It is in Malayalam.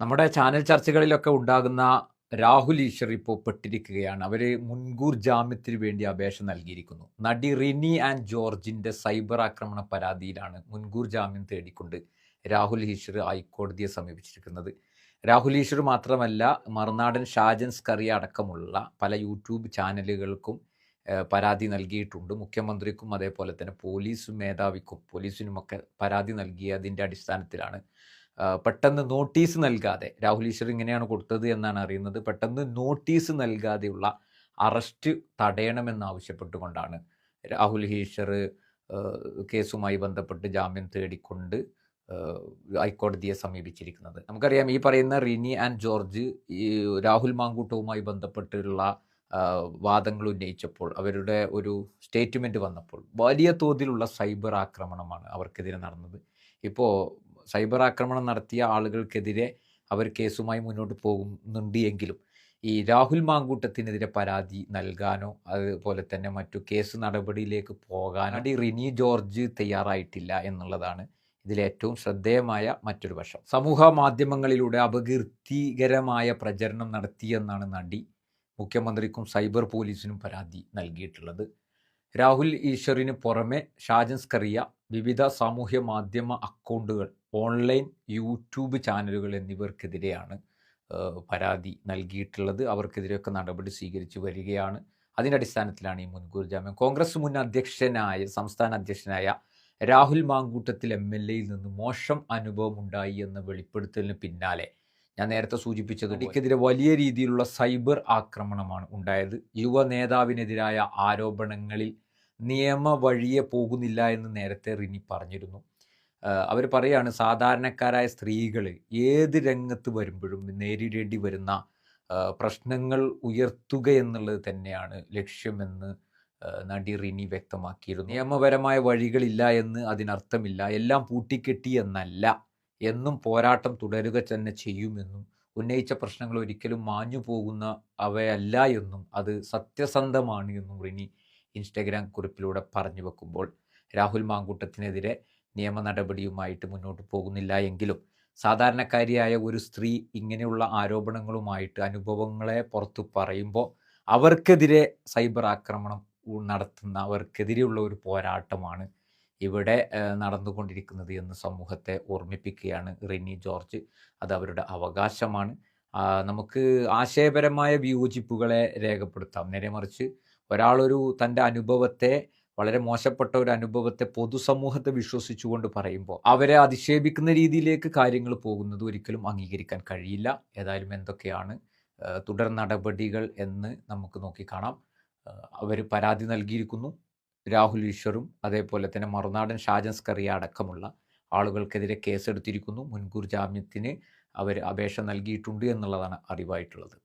നമ്മുടെ ചാനൽ ചർച്ചകളിലൊക്കെ ഉണ്ടാകുന്ന രാഹുൽ ഈശ്വർ ഇപ്പോൾ പെട്ടിരിക്കുകയാണ്. അവർ മുൻകൂർ ജാമ്യത്തിന് വേണ്ടി അപേക്ഷ നൽകിയിരിക്കുന്നു. നടി റിനി ആൻഡ് ജോർജിന്റെ സൈബർ ആക്രമണ പരാതിയിലാണ് മുൻകൂർ ജാമ്യം തേടിക്കൊണ്ട് രാഹുൽ ഈശ്വർ ഹൈക്കോടതിയെ സമീപിച്ചിരിക്കുന്നത്. രാഹുൽ ഈശ്വർ മാത്രമല്ല മറുനാടൻ ഷാജൻ സ്കറി അടക്കമുള്ള പല യൂട്യൂബ് ചാനലുകൾക്കും പരാതി നൽകിയിട്ടുണ്ട്. മുഖ്യമന്ത്രിക്കും അതേപോലെ തന്നെ പോലീസ് മേധാവിക്കും പോലീസിനുമൊക്കെ പരാതി നൽകിയതിന്റെ അടിസ്ഥാനത്തിലാണ് പെട്ടെന്ന് നോട്ടീസ് നൽകാതെ. രാഹുൽ ഈശ്വർ ഇങ്ങനെയാണ് കൊടുത്തത് എന്നാണ് അറിയുന്നത്. പെട്ടെന്ന് നോട്ടീസ് നൽകാതെയുള്ള അറസ്റ്റ് തടയണമെന്നാവശ്യപ്പെട്ടുകൊണ്ടാണ് രാഹുൽ ഈശ്വർ കേസുമായി ബന്ധപ്പെട്ട് ജാമ്യം തേടിക്കൊണ്ട് ഹൈക്കോടതിയെ സമീപിച്ചിരിക്കുന്നത്. നമുക്കറിയാം ഈ പറയുന്ന റിനി ആൻഡ് ജോർജ് ഈ രാഹുൽ മാങ്കൂട്ടവുമായി ബന്ധപ്പെട്ടുള്ള വാദങ്ങൾ ഉന്നയിച്ചപ്പോൾ അവരുടെ ഒരു സ്റ്റേറ്റ്മെന്റ് വന്നപ്പോൾ വലിയ തോതിലുള്ള സൈബർ ആക്രമണമാണ് അവർക്കെതിരെ നടന്നത്. ഇപ്പോൾ സൈബർ ആക്രമണം നടത്തിയ ആളുകൾക്കെതിരെ അവർ കേസുമായി മുന്നോട്ട് പോകുന്നുണ്ട് എങ്കിലും ഈ രാഹുൽ മാങ്കൂട്ടത്തിനെതിരെ പരാതി നൽകാനോ അതുപോലെ തന്നെ മറ്റു കേസ് നടപടിയിലേക്ക് പോകാനോ ഈ റിനി ജോർജ് തയ്യാറായിട്ടില്ല എന്നുള്ളതാണ് ഇതിലെ ഏറ്റവും ശ്രദ്ധേയമായ മറ്റൊരു വശം. സമൂഹ മാധ്യമങ്ങളിലൂടെ അപകീർത്തികരമായ പ്രചരണം നടത്തിയെന്നാണ് നടി മുഖ്യമന്ത്രിക്കും സൈബർ പോലീസിനും പരാതി നൽകിയിട്ടുള്ളത്. രാഹുൽ ഈശ്വറിന് പുറമെ ഷാജൻസ് കറിയ വിവിധ സാമൂഹ്യ മാധ്യമ അക്കൗണ്ടുകൾ ഓൺലൈൻ യൂട്യൂബ് ചാനലുകൾ എന്നിവർക്കെതിരെയാണ് പരാതി നൽകിയിട്ടുള്ളത്. അവർക്കെതിരെയൊക്കെ നടപടി സ്വീകരിച്ചു വരികയാണ്. അതിന്റെ അടിസ്ഥാനത്തിലാണ് ഈ മുൻകൂർ ജാമ്യം. കോൺഗ്രസ് മുൻ അധ്യക്ഷനായ സംസ്ഥാന അധ്യക്ഷനായ രാഹുൽ മാങ്കൂട്ടത്തിൽ എം എൽ എയിൽ നിന്ന് മോശം അനുഭവം ഉണ്ടായി എന്ന വെളിപ്പെടുത്തലിന് പിന്നാലെ ഞാൻ നേരത്തെ സൂചിപ്പിച്ചത് എനിക്കെതിരെ വലിയ രീതിയിലുള്ള സൈബർ ആക്രമണമാണ് ഉണ്ടായത്. യുവ നേതാവിനെതിരായ ആരോപണങ്ങളിൽ നിയമ വഴിയെ പോകുന്നില്ല എന്ന് നേരത്തെ റിനി പറഞ്ഞിരുന്നു. അവർ പറയാണ് സാധാരണക്കാരായ സ്ത്രീകൾ ഏത് രംഗത്ത് വരുമ്പോഴും നേരിടേണ്ടി വരുന്ന പ്രശ്നങ്ങൾ ഉയർത്തുക എന്നുള്ളത് തന്നെയാണ് ലക്ഷ്യമെന്ന് നടി റിനി വ്യക്തമാക്കിയിരുന്നു. നിയമപരമായ വഴികളില്ല എന്ന് അതിനർത്ഥമില്ല. എല്ലാം പൂട്ടിക്കെട്ടി എന്നല്ല. എന്നും പോരാട്ടം തുടരുക തന്നെ ചെയ്യുമെന്നും ഉന്നയിച്ച പ്രശ്നങ്ങൾ ഒരിക്കലും മാഞ്ഞു പോകുന്ന അവയല്ല എന്നും അത് സത്യസന്ധമാണ് എന്നും റിനി ഇൻസ്റ്റഗ്രാം കുറിപ്പിലൂടെ പറഞ്ഞു വെക്കുമ്പോൾ രാഹുൽ മാങ്കൂട്ടത്തിനെതിരെ നിയമ നടപടിയുമായിട്ട് മുന്നോട്ട് പോകുന്നില്ല എങ്കിലും സാധാരണക്കാരിയായ ഒരു സ്ത്രീ ഇങ്ങനെയുള്ള ആരോപണങ്ങളുമായിട്ട് അനുഭവങ്ങളെ പുറത്തു പറയുമ്പോൾ അവർക്കെതിരെ സൈബർ ആക്രമണം നടത്തുന്ന അവർക്കെതിരെയുള്ള ഒരു പോരാട്ടമാണ് ഇവിടെ നടന്നുകൊണ്ടിരിക്കുന്നത് എന്ന് സമൂഹത്തെ ഓർമ്മിപ്പിക്കുകയാണ് റിനി ജോർജ്. അത് അവരുടെ അവകാശമാണ്. നമുക്ക് ആശയപരമായ വിയോജിപ്പുകളെ രേഖപ്പെടുത്താം. നേരെ മറിച്ച് ഒരാളൊരു തന്റെ അനുഭവത്തെ വളരെ മോശപ്പെട്ട ഒരു അനുഭവത്തെ പൊതുസമൂഹത്തെ വിശ്വസിച്ചുകൊണ്ട് പറയുമ്പോൾ അവരെ അധിക്ഷേപിക്കുന്ന രീതിയിലേക്ക് കാര്യങ്ങൾ പോകുന്നത് ഒരിക്കലും അംഗീകരിക്കാൻ കഴിയില്ല. ഏതായാലും എന്തൊക്കെയാണ് തുടർ നടപടികൾ എന്ന് നമുക്ക് നോക്കിക്കാണാം അവർ പരാതി നൽകിയിരിക്കുന്നു. രാഹുൽ ഈശ്വറും അതേപോലെ തന്നെ മറുനാടൻ ഷാജൻ സ്കറിയ അടക്കമുള്ള ആളുകൾക്കെതിരെ കേസെടുത്തിരിക്കുന്നു. മുൻകൂർ ജാമ്യത്തിന് അവർ അപേക്ഷ നൽകിയിട്ടുണ്ട് എന്നുള്ളതാണ് അറിവായിട്ടുള്ളത്.